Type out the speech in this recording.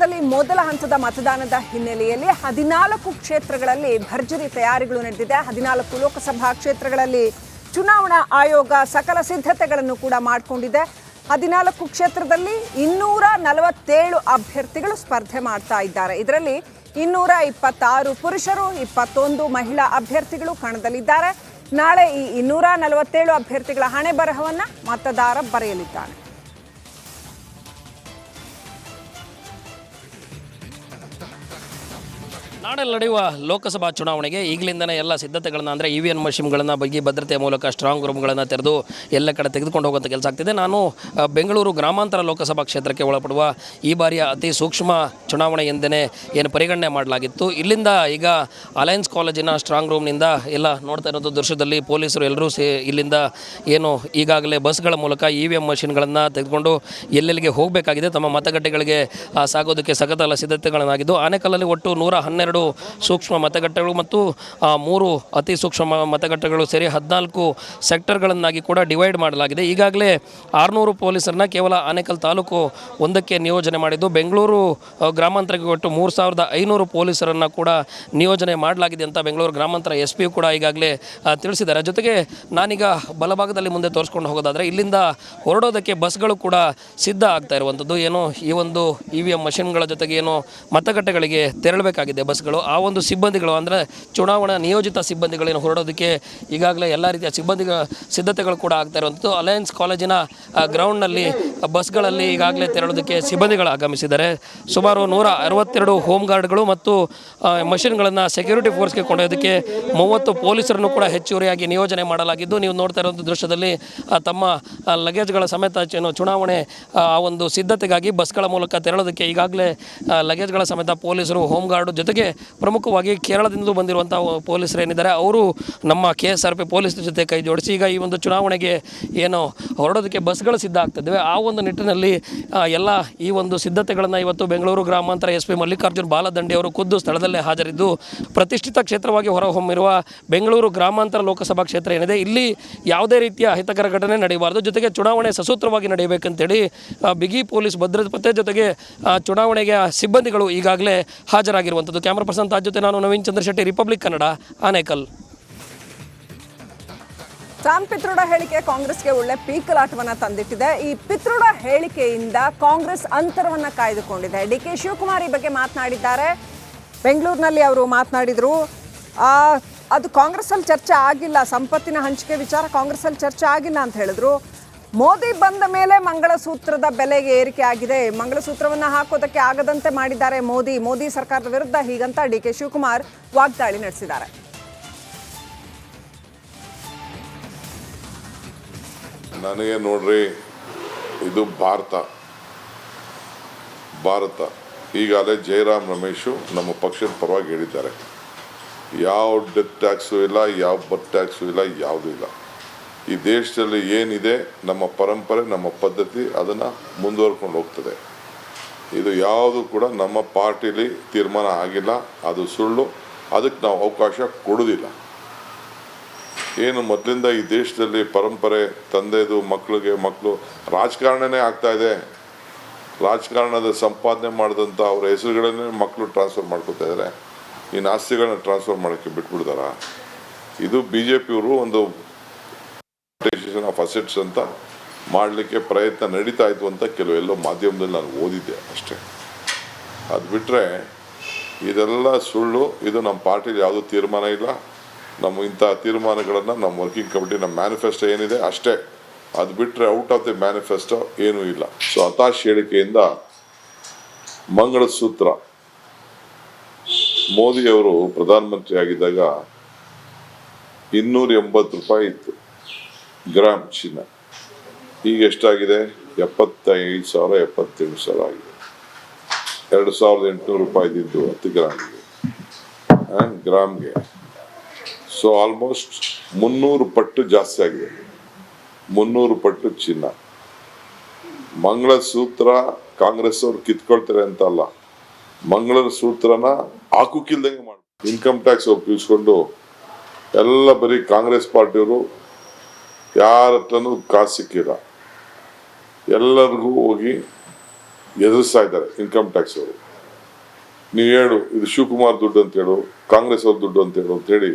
ರಾಜ್ಯದಲ್ಲಿ ಮೊದಲ ಹಂತದ ಮತದಾನದ ಹಿನ್ನೆಲೆಯಲ್ಲಿ ಹದಿನಾಲ್ಕು ಕ್ಷೇತ್ರಗಳಲ್ಲಿ ಭರ್ಜರಿ ತಯಾರಿಗಳು ನಡೆದಿದೆ. ಹದಿನಾಲ್ಕು ಲೋಕಸಭಾ ಕ್ಷೇತ್ರಗಳಲ್ಲಿ ಚುನಾವಣಾ ಆಯೋಗ ಸಕಲ ಸಿದ್ಧತೆಗಳನ್ನು ಕೂಡ ಮಾಡಿಕೊಂಡಿದೆ. ಹದಿನಾಲ್ಕು ಕ್ಷೇತ್ರದಲ್ಲಿ ಇನ್ನೂರ ನಲವತ್ತೇಳು ಅಭ್ಯರ್ಥಿಗಳು ಸ್ಪರ್ಧೆ ಮಾಡ್ತಾ ಇದ್ದಾರೆ. ಇದರಲ್ಲಿ ಇನ್ನೂರ ಇಪ್ಪತ್ತಾರು ಪುರುಷರು, ಇಪ್ಪತ್ತೊಂದು ಮಹಿಳಾ ಅಭ್ಯರ್ಥಿಗಳು ಕಣದಲ್ಲಿದ್ದಾರೆ. ನಾಳೆ ಈ ಇನ್ನೂರ ನಲವತ್ತೇಳು ಅಭ್ಯರ್ಥಿಗಳ ಹಣೆ ಬರಹವನ್ನು ಮತದಾರ ಬರೆಯಲಿದ್ದಾನೆ. ನಾಡಲ್ಲಿ ನಡೆಯುವ ಲೋಕಸಭಾ ಚುನಾವಣೆಗೆ ಈಗಲಿಂದನೇ ಎಲ್ಲ ಸಿದ್ಧತೆಗಳನ್ನು, ಅಂದರೆ ಇ ವಿ ಎನ್ ಮಷಿನ್ಗಳನ್ನು ಬಗ್ಗೆ ಭದ್ರತೆಯ ಮೂಲಕ ಸ್ಟ್ರಾಂಗ್ ರೂಮ್ಗಳನ್ನು ತೆರೆದು ಎಲ್ಲ ಕಡೆ ತೆಗೆದುಕೊಂಡು ಹೋಗುವಂಥ ಕೆಲಸ ಆಗ್ತಿದೆ. ನಾನು ಬೆಂಗಳೂರು ಗ್ರಾಮಾಂತರ ಲೋಕಸಭಾ ಕ್ಷೇತ್ರಕ್ಕೆ ಒಳಪಡುವ ಈ ಬಾರಿಯ ಅತಿ ಸೂಕ್ಷ್ಮ ಚುನಾವಣೆ ಎಂದೇ ಏನು ಪರಿಗಣನೆ ಮಾಡಲಾಗಿತ್ತು. ಇಲ್ಲಿಂದ ಈಗ ಅಲಯನ್ಸ್ ಕಾಲೇಜಿನ ಸ್ಟ್ರಾಂಗ್ ರೂಮ್ನಿಂದ ಎಲ್ಲ ನೋಡ್ತಾ ಇರೋದು ದೃಶ್ಯದಲ್ಲಿ ಪೊಲೀಸರು ಎಲ್ಲರೂ ಸೇ, ಇಲ್ಲಿಂದ ಏನು ಈಗಾಗಲೇ ಬಸ್ಗಳ ಮೂಲಕ ಇ ವಿ ಎಂ ಮಷಿನ್ಗಳನ್ನು ತೆಗೆದುಕೊಂಡು ಎಲ್ಲೆಲ್ಲಿಗೆ ಹೋಗಬೇಕಾಗಿದೆ, ತಮ್ಮ ಮತಗಟ್ಟೆಗಳಿಗೆ ಸಾಗೋದಕ್ಕೆ ಸಖತ್ ಸಿದ್ಧತೆಗಳನ್ನಾಗಿದ್ದು, ಆನೆಕಲ್ಲಲ್ಲಿ ಒಟ್ಟು ನೂರ ಹನ್ನೆರಡು ಸೂಕ್ಷ್ಮ ಮತಗಟ್ಟೆಗಳು ಮತ್ತು ಮೂರು ಅತಿ ಸೂಕ್ಷ್ಮ ಮತಗಟ್ಟೆಗಳು ಸೇರಿ ಹದಿನಾಲ್ಕು ಸೆಕ್ಟರ್ಗಳನ್ನಾಗಿ ಕೂಡ ಡಿವೈಡ್ ಮಾಡಲಾಗಿದೆ. ಈಗಾಗಲೇ ಆರುನೂರು ಪೊಲೀಸರನ್ನ ಕೇವಲ ಆನೇಕಲ್ ತಾಲೂಕು ಒಂದಕ್ಕೆ ನಿಯೋಜನೆ ಮಾಡಿದ್ದು. ಬೆಂಗಳೂರು ಗ್ರಾಮಾಂತರಕ್ಕೆ ಒಟ್ಟು ಮೂರು ಸಾವಿರದ ಐನೂರು ಪೊಲೀಸರನ್ನು ಕೂಡ ನಿಯೋಜನೆ ಮಾಡಲಾಗಿದೆ ಅಂತ ಬೆಂಗಳೂರು ಗ್ರಾಮಾಂತರ ಎಸ್ ಪಿ ಕೂಡ ಈಗಾಗಲೇ ತಿಳಿಸಿದ್ದಾರೆ. ಜೊತೆಗೆ ನಾನೀಗ ಬಲಭಾಗದಲ್ಲಿ ಮುಂದೆ ತೋರಿಸ್ಕೊಂಡು ಹೋಗೋದಾದರೆ, ಇಲ್ಲಿಂದ ಹೊರಡೋದಕ್ಕೆ ಬಸ್ಗಳು ಕೂಡ ಸಿದ್ಧ ಆಗ್ತಾ ಇರುವಂಥದ್ದು. ಏನು ಈ ಒಂದು ಇ ವಿ ಎಂ ಮಷಿನ್ಗಳ ಜೊತೆಗೆ ಏನು ಮತಗಟ್ಟೆಗಳಿಗೆ ತೆರಳಬೇಕಾಗಿದೆ ಬಸ್ಗಳು ಆ ಒಂದು ಸಿಬ್ಬಂದಿಗಳು, ಅಂದರೆ ಚುನಾವಣಾ ನಿಯೋಜಿತ ಸಿಬ್ಬಂದಿಗಳೇನು ಹೊರಡೋದಕ್ಕೆ ಈಗಾಗಲೇ ಎಲ್ಲ ರೀತಿಯ ಸಿಬ್ಬಂದಿಗಳ ಸಿದ್ಧತೆಗಳು ಕೂಡ ಆಗ್ತಾ ಇರುವಂಥದ್ದು. ಅಲಯನ್ಸ್ ಕಾಲೇಜಿನ ಗ್ರೌಂಡ್ನಲ್ಲಿ ಬಸ್ಗಳಲ್ಲಿ ಈಗಾಗಲೇ ತೆರಳೋದಕ್ಕೆ ಸಿಬ್ಬಂದಿಗಳು ಆಗಮಿಸಿದ್ದಾರೆ. ಸುಮಾರು ನೂರ ಅರವತ್ತೆರಡು ಹೋಮ್ ಗಾರ್ಡ್ಗಳು ಮತ್ತು ಮಷಿನ್ಗಳನ್ನು ಸೆಕ್ಯೂರಿಟಿ ಫೋರ್ಸ್ಗೆ ಕೊಂಡೊಯ್ಯೋದಕ್ಕೆ ಮೂವತ್ತು ಪೊಲೀಸರನ್ನು ಕೂಡ ಹೆಚ್ಚುವರಿಯಾಗಿ ನಿಯೋಜನೆ ಮಾಡಲಾಗಿದ್ದು, ನೀವು ನೋಡ್ತಾ ಇರುವಂಥ ದೃಶ್ಯದಲ್ಲಿ ತಮ್ಮ ಲಗೇಜ್ಗಳ ಸಮೇತ ಚುನಾವಣೆ, ಆ ಒಂದು ಸಿದ್ಧತೆಗಾಗಿ ಬಸ್ಗಳ ಮೂಲಕ ತೆರಳೋದಕ್ಕೆ ಈಗಾಗಲೇ ಲಗೇಜ್ಗಳ ಸಮೇತ ಪೊಲೀಸರು ಹೋಮ್ ಗಾರ್ಡು ಜೊತೆಗೆ ಪ್ರಮುಖವಾಗಿ ಕೇರಳದಿಂದಲೂ ಬಂದಿರುವಂಥ ಪೊಲೀಸರು ಏನಿದ್ದಾರೆ ಅವರು ನಮ್ಮ K S R P police ಜೊತೆ ಕೈ ಜೋಡಿಸಿ, ಈಗ ಈ ಒಂದು ಚುನಾವಣೆಗೆ ಏನು ಹೊರಡೋದಕ್ಕೆ ಬಸ್ಗಳು ಸಿದ್ಧ ಆಗ್ತಿದ್ದಾವೆ. ಆ ಒಂದು ನಿಟ್ಟಿನಲ್ಲಿ ಎಲ್ಲ ಈ ಒಂದು ಸಿದ್ಧತೆಗಳನ್ನು ಇವತ್ತು ಬೆಂಗಳೂರು ಗ್ರಾಮಾಂತರ ಎಸ್ ಪಿ ಮಲ್ಲಿಕಾರ್ಜುನ್ ಬಾಲದಂಡಿ ಅವರು ಖುದ್ದು ಸ್ಥಳದಲ್ಲೇ ಹಾಜರಿದ್ದು, ಪ್ರತಿಷ್ಠಿತ ಕ್ಷೇತ್ರವಾಗಿ ಹೊರಹೊಮ್ಮಿರುವ ಬೆಂಗಳೂರು ಗ್ರಾಮಾಂತರ ಲೋಕಸಭಾ ಕ್ಷೇತ್ರ ಏನಿದೆ, ಇಲ್ಲಿ ಯಾವುದೇ ರೀತಿಯ ಅಹಿತಕರ ಘಟನೆ ನಡೆಯಬಾರದು. ಜೊತೆಗೆ ಚುನಾವಣೆ ಸಸೂತ್ರವಾಗಿ ನಡೆಯಬೇಕಂತೇಳಿ ಬಿಗಿ ಪೊಲೀಸ್ ಭದ್ರತೆ ಜೊತೆಗೆ ಚುನಾವಣೆಗೆ ಸಿಬ್ಬಂದಿಗಳು ಈಗಾಗಲೇ ಹಾಜರಾಗಿರುವಂಥದ್ದು. ಪರ್ಸನ್ ತಾಜ್ ಜೊತೆ ನಾನು ನವೀನ್ ಚಂದ್ರ ಶೆಟ್ಟಿ ರಿಪಬ್ಲಿಕ್ ಕನ್ನಡ ಆನೇಕಲ್. ರಾಮ್ ಪಿತ್ರೋಡ ಹೇಳಿಕೆ ಕಾಂಗ್ರೆಸ್ಗೆ ಒಳ್ಳೆ ಪೀಕಲಾಟವನ್ನು ತಂದಿಟ್ಟಿದೆ. ಈ ಪಿತ್ರೋಡ ಹೇಳಿಕೆಯಿಂದ ಕಾಂಗ್ರೆಸ್ ಅಂತರವನ್ನು ಕಾಯ್ದುಕೊಂಡಿದೆ. ಡಿ ಕೆ ಶಿವಕುಮಾರ್ ಈ ಬಗ್ಗೆ ಮಾತನಾಡಿದ್ದಾರೆ. ಬೆಂಗಳೂರಿನಲ್ಲಿ ಅವರು ಮಾತನಾಡಿದರು. ಅದು ಕಾಂಗ್ರೆಸ್ಸಲ್ಲಿ ಚರ್ಚೆ ಆಗಿಲ್ಲ. ಸಂಪತ್ತಿನ ಹಂಚಿಕೆ ವಿಚಾರ ಕಾಂಗ್ರೆಸ್ಸಲ್ಲಿ ಚರ್ಚೆ ಆಗಿಲ್ಲ ಅಂತ ಹೇಳಿದ್ರು. ಮೋದಿ ಬಂದ ಮೇಲೆ ಮಂಗಳಸೂತ್ರದ ಬೆಲೆಗೆ ಏರಿಕೆ ಆಗಿದೆ. ಮಂಗಳಸೂತ್ರವನ್ನ ಹಾಕೋದಕ್ಕೆ ಆಗದಂತೆ ಮಾಡಿದ್ದಾರೆ ಮೋದಿ. ಮೋದಿ ಸರ್ಕಾರದ ವಿರುದ್ಧ ಹೀಗಂತ ಡಿ ಕೆ ಶಿವಕುಮಾರ್ ವಾಗ್ದಾಳಿ ನಡೆಸಿದ್ದಾರೆ. ನನಗೆ ನೋಡ್ರಿ, ಇದು ಭಾರತ. ಭಾರತ. ಈಗಾಗಲೇ ಜಯರಾಮ್ ರಮೇಶು ನಮ್ಮ ಪಕ್ಷದ ಪರವಾಗಿ ಹೇಳಿದ್ದಾರೆ. ಯಾವ ಡೆತ್ ಟ್ಯಾಕ್ಸು ಇಲ್ಲ, ಯಾವ ಬರ್ತ್ ಟ್ಯಾಕ್ಸು ಇಲ್ಲ, ಯಾವುದೂ ಇಲ್ಲ. ಈ ದೇಶದಲ್ಲಿ ಏನಿದೆ, ನಮ್ಮ ಪರಂಪರೆ, ನಮ್ಮ ಪದ್ಧತಿ ಅದನ್ನು ಮುಂದುವರ್ಕೊಂಡು ಹೋಗ್ತದೆ. ಇದು ಯಾವುದು ಕೂಡ ನಮ್ಮ ಪಾರ್ಟಿಲಿ ತೀರ್ಮಾನ ಆಗಿಲ್ಲ, ಅದು ಸುಳ್ಳು. ಅದಕ್ಕೆ ನಾವು ಅವಕಾಶ ಕೊಡೋದಿಲ್ಲ ಏನು ಮೊದಲಿಂದ ಈ ದೇಶದಲ್ಲಿ ಪರಂಪರೆ ತಂದೆದು ಮಕ್ಕಳಿಗೆ ಮಕ್ಕಳು ರಾಜಕಾರಣನೇ ಆಗ್ತಾ ಇದೆ. ರಾಜಕಾರಣದ ಸಂಪಾದನೆ ಮಾಡಿದಂಥ ಅವ್ರ ಹೆಸರುಗಳನ್ನೇ ಮಕ್ಕಳು ಟ್ರಾನ್ಸ್ಫರ್ ಮಾಡ್ಕೊತಾ ಇದ್ದಾರೆ ಈ ಆಸ್ತಿಗಳನ್ನ ಟ್ರಾನ್ಸ್ಫರ್ ಮಾಡೋಕ್ಕೆ ಬಿಟ್ಬಿಡ್ತಾರ? ಇದು ಬಿ ಜೆ ಪಿಯವರು ಒಂದು ಆಫ್ ಅಸೆಟ್ಸ್ ಅಂತ ಮಾಡಲಿಕ್ಕೆ ಪ್ರಯತ್ನ ನಡೀತಾ ಇತ್ತು ಅಂತ ಕೆಲವು ಎಲ್ಲೋ ಮಾಧ್ಯಮದಲ್ಲಿ ನಾನು ಓದಿದ್ದೆ ಅಷ್ಟೇ. ಅದು ಬಿಟ್ಟರೆ ಇದೆಲ್ಲ ಸುಳ್ಳು, ಇದು ನಮ್ಮ ಪಾರ್ಟಿಲಿ ಯಾವುದೂ ತೀರ್ಮಾನ ಇಲ್ಲ. ನಮ್ಮ ಇಂಥ ತೀರ್ಮಾನಗಳನ್ನು ನಮ್ಮ ವರ್ಕಿಂಗ್ ಕಮಿಟಿ ನಮ್ಮ ಮ್ಯಾನಿಫೆಸ್ಟೋ ಏನಿದೆ ಅಷ್ಟೇ. ಅದು ಬಿಟ್ಟರೆ ಔಟ್ ಆಫ್ ದಿ ಮ್ಯಾನಿಫೆಸ್ಟೋ ಏನೂ ಇಲ್ಲ. ಸೊ ಹತಾಶ್ ಹೇಳಿಕೆಯಿಂದ ಮಂಗಳಸೂತ್ರ. ಮೋದಿಯವರು ಪ್ರಧಾನಮಂತ್ರಿ ಆಗಿದ್ದಾಗ ಇನ್ನೂರ ಎಂಬತ್ತು ರೂಪಾಯಿ ಇತ್ತು. ಗ್ರಾಮ್ ಚಿನ್ನ. ಈಗ ಎಷ್ಟಾಗಿದೆ? ಎಪ್ಪತ್ತೈದು ಸಾವಿರ, ಎಪ್ಪತ್ತೇಳು ಸಾವಿರ ಆಗಿದೆ. ಎರಡು ಸಾವಿರದ ಎಂಟುನೂರು ರೂಪಾಯಿದ್ದು ಹತ್ತು ಗ್ರಾಮ್ಗೆ. ಗ್ರಾಮ್ಗೆ. ಸೊ ಆಲ್ಮೋಸ್ಟ್ ಮುನ್ನೂರು ಪಟ್ಟು ಜಾಸ್ತಿ ಆಗಿದೆ. ಮುನ್ನೂರು ಪಟ್ಟು ಚಿನ್ನ. ಮಂಗಳ ಸೂತ್ರ ಕಾಂಗ್ರೆಸ್ ಅವರು ಕಿತ್ಕೊಳ್ತಾರೆ ಅಂತ ಅಲ್ಲ. ಮಂಗಳ ಸೂತ್ರನ ಹಾಕುಕಿಲ್ದಂಗೆ ಮಾಡಿ ಇನ್ಕಮ್ ಟ್ಯಾಕ್ಸ್ ಒಪ್ಪಿಸ್ಕೊಂಡು ಎಲ್ಲ ಬರೀ ಕಾಂಗ್ರೆಸ್ ಪಾರ್ಟಿಯವರು ಯಾರ ಹತ್ರನೂ ಕಾಸು ಸಿಕ್ಕಿಲ್ಲ ಎಲ್ಲರಿಗೂ ಹೋಗಿ ಎದುರಿಸ್ತಾ ಇದ್ದಾರೆ ಇನ್ಕಮ್ ಟ್ಯಾಕ್ಸ್ ಅವರು. ನೀವು ಹೇಳು, ಇದು ಶಿವಕುಮಾರ್ ದುಡ್ಡು ಅಂತ ಹೇಳು ಕಾಂಗ್ರೆಸ್ ಅವ್ರ ದುಡ್ಡು ಅಂತ ಹೇಳು ಅಂತ ಹೇಳಿ